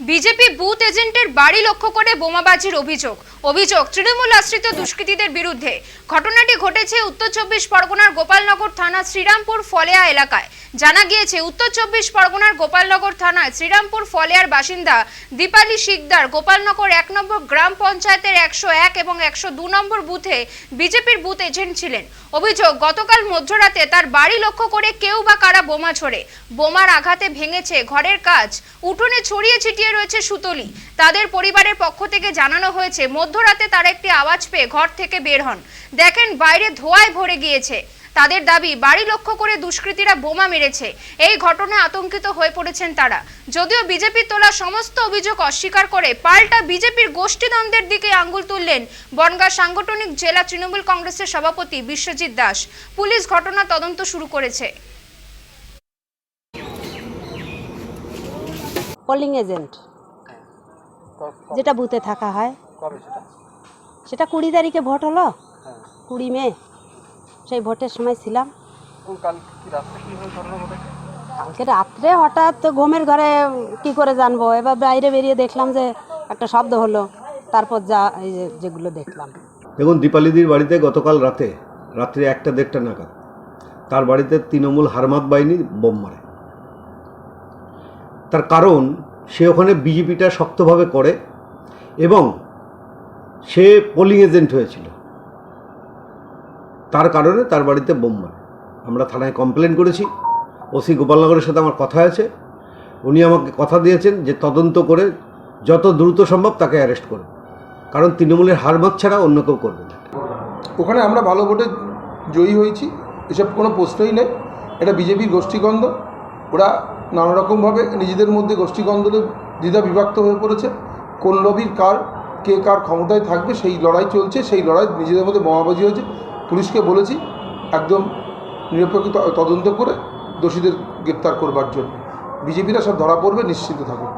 BJP booth এজেন্টের বাড়ি লক্ষ্য করে বোমাবাজির অভিযোগ। অভিযোগ তৃণমূল আশ্রিত দুষ্কৃতীদের বিরুদ্ধে। ঘটনাটি ঘটেছে উত্তর চব্বিশ পরগনার গোপালনগর থানা শ্রীরামপুর ফলেয়া এলাকায়। জানা গিয়েছে, উত্তর চব্বিশ পরগনার গোপালনগর থানায় শ্রীরামপুর ফলেয়ার বাসিন্দা দীপালি শিকদার গোপালনগর এক নম্বর গ্রাম পঞ্চায়েতের একশো এক এবং একশো দু নম্বর বুথে বিজেপির বুথ এজেন্ট ছিলেন। অভিযোগ, গতকাল মধ্যরাতে তার বাড়ি লক্ষ্য করে কেউ বা কারা বোমা ছোড়ে। বোমার আঘাতে ভেঙেছে ঘরের কাজ। উঠোনে ছড়িয়ে ছিটিয়ে রয়েছে সুতলি। তাদের পরিবারের পক্ষ থেকে জানানো হয়েছে, মধ্যরাতে তারা একটি আওয়াজ পেয়ে ঘর থেকে বের হন। দেখেন, বাইরে ধোঁয়ায় ভরে গিয়েছে। তাদের দাবি, বাড়ি লক্ষ্য করে দুষ্কৃতীরা বোমা মেরেছে। এই ঘটনায় আতঙ্কিত হয়ে পড়েছেন তারা। যদিও বিজেপির তোলা সমস্ত অভিযোগ অস্বীকার করে, পাল্টা বিজেপির গোষ্ঠীদ্বন্দ্বের দিকে আঙ্গুল তুললেন বনগাঁ সাংগঠনিক জেলা তৃণমূল কংগ্রেসের সভাপতি বিশ্বজিৎ দাস। পুলিশ ঘটনা তদন্ত শুরু করেছে। পোলিং এজেন্ট যেটা বুথে থাকা হয়। সেটা? সেটা কুড়ি তারিখে ভোট হলো। হ্যাঁ। কুড়ি মে। সেই ভোটের সময় ছিলাম। কাল কালকে রাত্রে হঠাৎ ঘুমের ঘরে কি করে জানব? এবার বাইরে বেরিয়ে দেখলাম যে একটা শব্দ হলো। তারপর যা এই যে যেগুলো দেখলাম। দেখুন দীপালিদির বাড়িতে গতকাল রাতে রাত্রি একটা দেড়টা নাগাদ তার বাড়িতে তৃণমূল হারমাত বাহিনী বোম মারে। তার কারণ সে ওখানে বিজেপিটা শক্তভাবে করে এবং সে পোলিং এজেন্ট হয়েছিল। তার কারণে তার বাড়িতে বোম মারে। আমরা থানায় কমপ্লেন করেছি। ওসি গোপালনগরের সাথে আমার কথা আছে। উনি আমাকে কথা দিয়েছেন যে তদন্ত করে যত দ্রুত সম্ভব তাকে অ্যারেস্ট করবে কারণ তৃণমূলের হারমাত ছাড়া অন্য কেউ করবে না। ওখানে আমরা ভালো ভোটে জয়ী হয়েছি। এসব কোনো প্রশ্নই নেই। এটা বিজেপির গোষ্ঠীদ্বন্দ্ব ওরা নানারকমভাবে নিজেদের মধ্যে গোষ্ঠীদ্বন্দ্বে দ্বিধা বিভক্ত হয়ে পড়েছে। কোন লবির কার, কে কার ক্ষমতায় থাকবে, সেই লড়াই চলছে, সেই লড়াই নিজেদের মধ্যে বোমাবাজি হয়েছে। পুলিশকে বলেছি, একদম নিরপেক্ষ তদন্ত করে দোষীদের গ্রেপ্তার করবার জন্য। বিজেপিরা সব ধরা পড়বে, নিশ্চিন্ত থাকুক